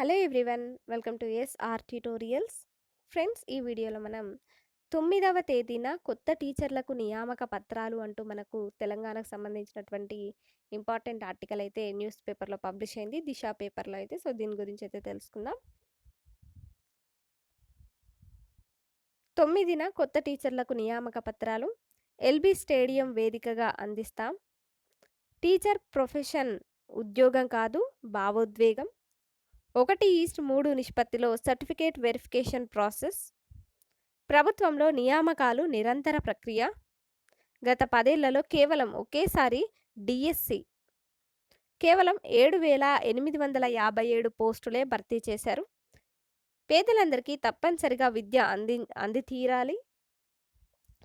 Hello everyone welcome to SR tutorials. Friends ఈ వీడియోలో మనం తొమ్మిదవ తేదీన కొత్త టీచర్లకు నియామక పత్రాలు అంటూ మనకు తెలంగాణకు సంబంధించినటువంటి ఇంపార్టెంట్ ఆర్టికల్ అయితే న్యూస్ పేపర్లో పబ్లిష్ అయింది. దిశ పేపర్లో అయితే సో దీని గురించి అయితే తెలుసుకుందాం. తొమ్మిదిన కొత్త టీచర్లకు నియామక పత్రాలు. ఎల్బీ స్టేడియం వేదికగా అందిస్తాం. టీచర్ ప్రొఫెషన్ ఉద్యోగం కాదు భావోద్వేగం. ఒకటి ఈస్ట్ మూడు నిష్పత్తిలో సర్టిఫికేట్ వెరిఫికేషన్ ప్రాసెస్. ప్రభుత్వంలో నియామకాలు నిరంతర ప్రక్రియ. గత పదేళ్ళలో కేవలం ఒకేసారి డిఎస్సి. కేవలం ఏడు వేల ఎనిమిది వందల యాభై ఏడు పోస్టులే భర్తీ చేశారు. పేదలందరికీ తప్పనిసరిగా విద్య అంది అంది తీరాలి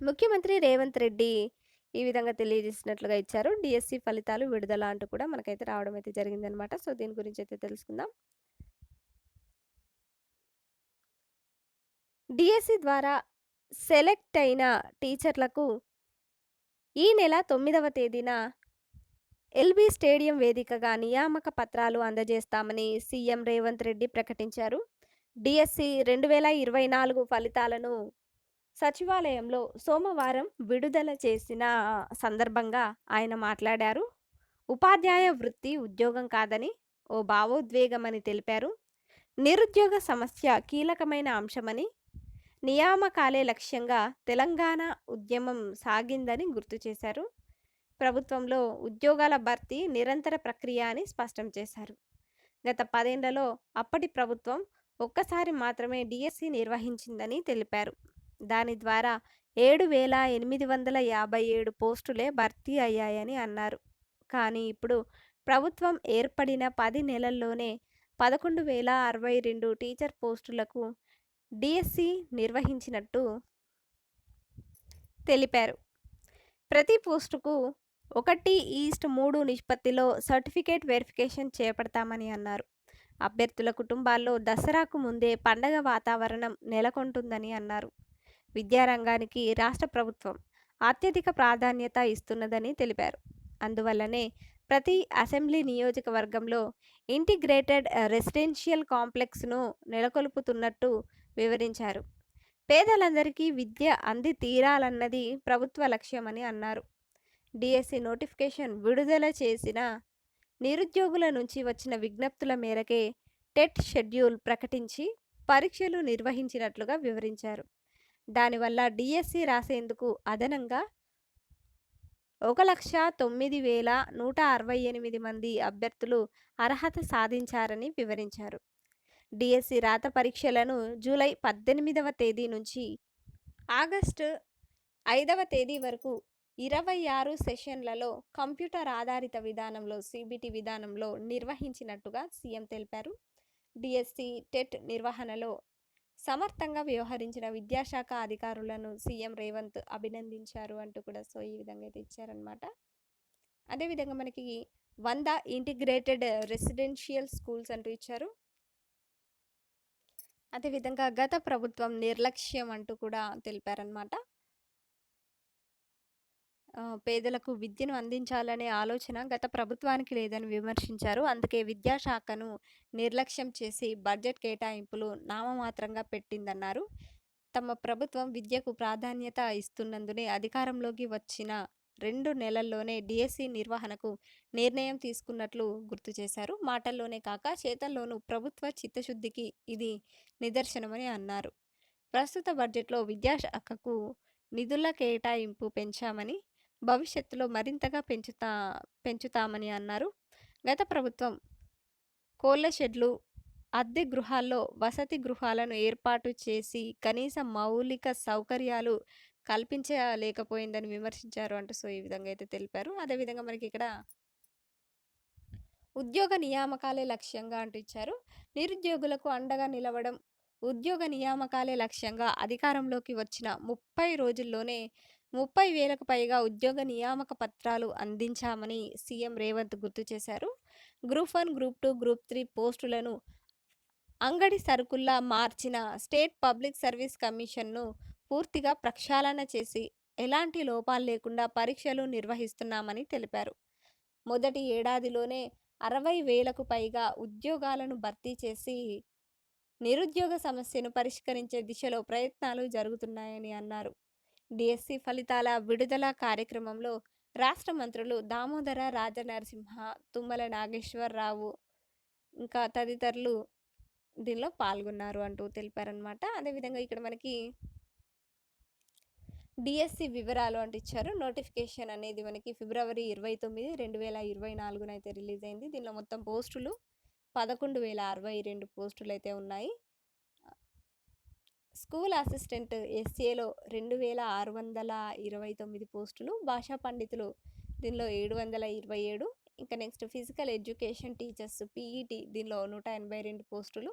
ముఖ్యమంత్రి రేవంత్ రెడ్డి ఈ విధంగా తెలియజేసినట్లుగా ఇచ్చారు. డిఎస్సి ఫలితాలు విడుదల అంటూ కూడా మనకైతే రావడం అయితే జరిగిందనమాట. సో దీని గురించి అయితే తెలుసుకుందాం. డిఎస్సి ద్వారా సెలెక్ట్ అయిన టీచర్లకు ఈ నెల తొమ్మిదవ తేదీన ఎల్బీ స్టేడియం వేదికగా నియామక పత్రాలు అందజేస్తామని సీఎం రేవంత్ రెడ్డి ప్రకటించారు. డిఎస్సి రెండు వేల ఇరవై నాలుగు ఫలితాలను సచివాలయంలో సోమవారం విడుదల చేసిన సందర్భంగా ఆయన మాట్లాడారు. ఉపాధ్యాయ వృత్తి ఉద్యోగం కాదని ఓ భావోద్వేగమని తెలిపారు. నిరుద్యోగ సమస్య కీలకమైన అంశమని నియామకాలే లక్ష్యంగా తెలంగాణ ఉద్యమం సాగిందని గుర్తు చేశారు. ప్రభుత్వంలో ఉద్యోగాల భర్తీ నిరంతర ప్రక్రియ అని స్పష్టం చేశారు. గత పదేళ్ళలో అప్పటి ప్రభుత్వం ఒక్కసారి మాత్రమే డిఎస్సి నిర్వహించిందని తెలిపారు. దాని ద్వారా ఏడు వేల ఎనిమిది వందల యాభై ఏడు పోస్టులే భర్తీ అయ్యాయని అన్నారు. కానీ ఇప్పుడు ప్రభుత్వం ఏర్పడిన పది నెలల్లోనే పదకొండు వేల అరవై రెండు టీచర్ పోస్టులకు డిఎస్సి నిర్వహించినట్టు తెలిపారు. ప్రతి పోస్టుకు ఒకటి ఈస్ట్ మూడు నిష్పత్తిలో సర్టిఫికేట్ వెరిఫికేషన్ చేపడతామని అన్నారు. అభ్యర్థుల కుటుంబాల్లో దసరాకు ముందే పండగ వాతావరణం నెలకొంటుందని అన్నారు. విద్యారంగానికి రాష్ట్ర ప్రభుత్వం అత్యధిక ప్రాధాన్యత ఇస్తున్నదని తెలిపారు. అందువల్లనే ప్రతి అసెంబ్లీ నియోజకవర్గంలో ఇంటిగ్రేటెడ్ రెసిడెన్షియల్ కాంప్లెక్స్ను నెలకొల్పుతున్నట్టు వివరించారు. పేదలందరికీ విద్య అంది తీరాలన్నది ప్రభుత్వ లక్ష్యమని అన్నారు. డిఎస్సి నోటిఫికేషన్ విడుదల చేసిన నిరుద్యోగుల నుంచి వచ్చిన విజ్ఞప్తుల మేరకే టెట్ షెడ్యూల్ ప్రకటించి పరీక్షలు నిర్వహించినట్లుగా వివరించారు. దానివల్ల డిఎస్సి రాసేందుకు అదనంగా ఒక లక్ష తొమ్మిది వేల నూట అరవై ఎనిమిది మంది అభ్యర్థులు అర్హత సాధించారని వివరించారు. డిఎస్సి రాత పరీక్షలను జూలై పద్దెనిమిదవ తేదీ నుంచి ఆగస్టు ఐదవ తేదీ వరకు ఇరవై ఆరు సెషన్లలో కంప్యూటర్ ఆధారిత విధానంలో సిబిటి విధానంలో నిర్వహించినట్టుగా సీఎం తెలిపారు. డిఎస్సి టెట్ నిర్వహణలో సమర్థంగా వ్యవహరించిన విద్యాశాఖ అధికారులను సీఎం రేవంత్ అభినందించారు అంటూ కూడా సో ఈ విధంగా అయితే ఇచ్చారనమాట అదేవిధంగా మనకి వంద ఇంటిగ్రేటెడ్ రెసిడెన్షియల్ స్కూల్స్ అంటూ ఇచ్చారు. అదేవిధంగా గత ప్రభుత్వం నిర్లక్ష్యం అంటూ కూడా తెలిపారనమాట. పేదలకు విద్యను అందించాలనే ఆలోచన గత ప్రభుత్వానికి లేదని విమర్శించారు. అందుకే విద్యాశాఖను నిర్లక్ష్యం చేసి బడ్జెట్ కేటాయింపులు నామమాత్రంగా పెట్టిందన్నారు. తమ ప్రభుత్వం విద్యకు ప్రాధాన్యత ఇస్తున్నందునే అధికారంలోకి వచ్చిన రెండు నెలల్లోనే డిఎస్సి నిర్వహణకు నిర్ణయం తీసుకున్నట్లు గుర్తు చేశారు. మాటల్లోనే కాక చేతల్లోనూ ప్రభుత్వ చిత్తశుద్ధికి ఇది నిదర్శనమని అన్నారు. ప్రస్తుత బడ్జెట్లో విద్యాశాఖకు నిధుల కేటాయింపు పెంచామని భవిష్యత్తులో మరింతగా పెంచుతా పెంచుతామని అన్నారు. గత ప్రభుత్వం కోళ్ళ షెడ్లు అద్దె గృహాల్లో వసతి గృహాలను ఏర్పాటు చేసి కనీస మౌలిక సౌకర్యాలు కల్పించలేకపోయిందని విమర్శించారు అంటూ సో ఈ విధంగా అయితే తెలిపారు. అదేవిధంగా మనకి ఇక్కడ ఉద్యోగ నియామకాలే లక్ష్యంగా అంటూ ఇచ్చారు. నిరుద్యోగులకు అండగా నిలవడం ఉద్యోగ నియామకాలే లక్ష్యంగా అధికారంలోకి వచ్చిన ముప్పై రోజుల్లోనే ముప్పై వేలకు పైగా ఉద్యోగ నియామక పత్రాలు అందించామని సీఎం రేవంత్ గుర్తు చేశారు. Group one group two group three పోస్టులను అంగడి సరుకుల్లా మార్చిన స్టేట్ పబ్లిక్ సర్వీస్ కమిషన్ను పూర్తిగా ప్రక్షాళన చేసి ఎలాంటి లోపాలు లేకుండా పరీక్షలు నిర్వహిస్తున్నామని తెలిపారు. మొదటి ఏడాదిలోనే అరవై వేలకు పైగా ఉద్యోగాలను భర్తీ చేసి నిరుద్యోగ సమస్యను పరిష్కరించే దిశలో ప్రయత్నాలు జరుగుతున్నాయని అన్నారు. డిఎస్సి ఫలితాల విడుదల కార్యక్రమంలో రాష్ట్ర మంత్రులు దామోదర రాజనరసింహ తుమ్మల నాగేశ్వరరావు ఇంకా తదితరులు దీనిలో పాల్గొన్నారు అంటూ తెలిపారనమాట అదేవిధంగా ఇక్కడ మనకి డిఎస్సి వివరాలు అంటే ఇచ్చారు. నోటిఫికేషన్ అనేది మనకి ఫిబ్రవరి ఇరవై తొమ్మిది రెండు వేల ఇరవై నాలుగున అయితే రిలీజ్ అయింది. దీనిలో మొత్తం పోస్టులు పదకొండు వేల అరవై రెండు పోస్టులు అయితే ఉన్నాయి. స్కూల్ అసిస్టెంట్ ఎస్ఏలో రెండు వేల ఆరు వందల ఇరవై తొమ్మిది పోస్టులు భాషా పండితులు దీనిలో ఏడు వందల ఇరవై ఏడు ఇంకా next physical education teachers PET దీనిలో నూట ఎనభై రెండు పోస్టులు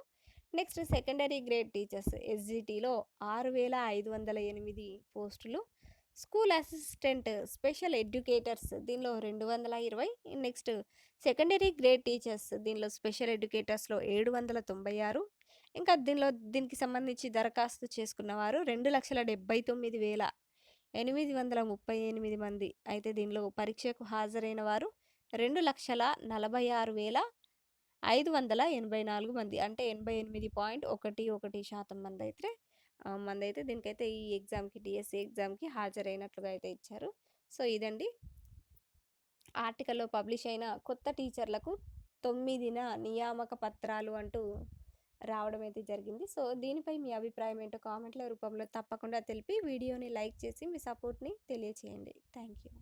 నెక్స్ట్ సెకండరీ గ్రేడ్ టీచర్స్ ఎస్జిటిలో ఆరు వేల ఐదు వందల ఎనిమిది పోస్టులు. స్కూల్ అసిస్టెంట్ స్పెషల్ ఎడ్యుకేటర్స్ దీనిలో రెండు వందల ఇరవై. నెక్స్ట్ సెకండరీ గ్రేడ్ టీచర్స్ దీనిలో స్పెషల్ ఎడ్యుకేటర్స్లో ఏడు వందల తొంభై ఆరు. ఇంకా దీనిలో దీనికి సంబంధించి దరఖాస్తు చేసుకున్నవారు రెండు లక్షల డెబ్బై తొమ్మిది వేల ఎనిమిది వందల ముప్పై ఎనిమిది మంది. అయితే దీనిలో పరీక్షకు హాజరైన వారు రెండు లక్షల నలభై ఆరు వేల ఐదు వందల ఎనభై నాలుగు మంది. అంటే ఎనభై ఎనిమిది పాయింట్ ఒకటి ఒకటి శాతం మంది అయితే మంది అయితే దీనికైతే ఈ ఎగ్జామ్కి డిఎస్సి ఎగ్జామ్కి హాజరైనట్లుగా అయితే ఇచ్చారు. సో ఇదండి. ఆర్టికల్లో పబ్లిష్ అయిన కొత్త టీచర్లకు తొమ్మిదిన నియామక పత్రాలు అంటూ రావడం అయితే జరిగింది. సో దీనిపై మీ అభిప్రాయం ఏంటో కామెంట్ల రూపంలో తప్పకుండా తెలిపి వీడియోని లైక్ చేసి మీ సపోర్ట్ని తెలియచేయండి. Thank you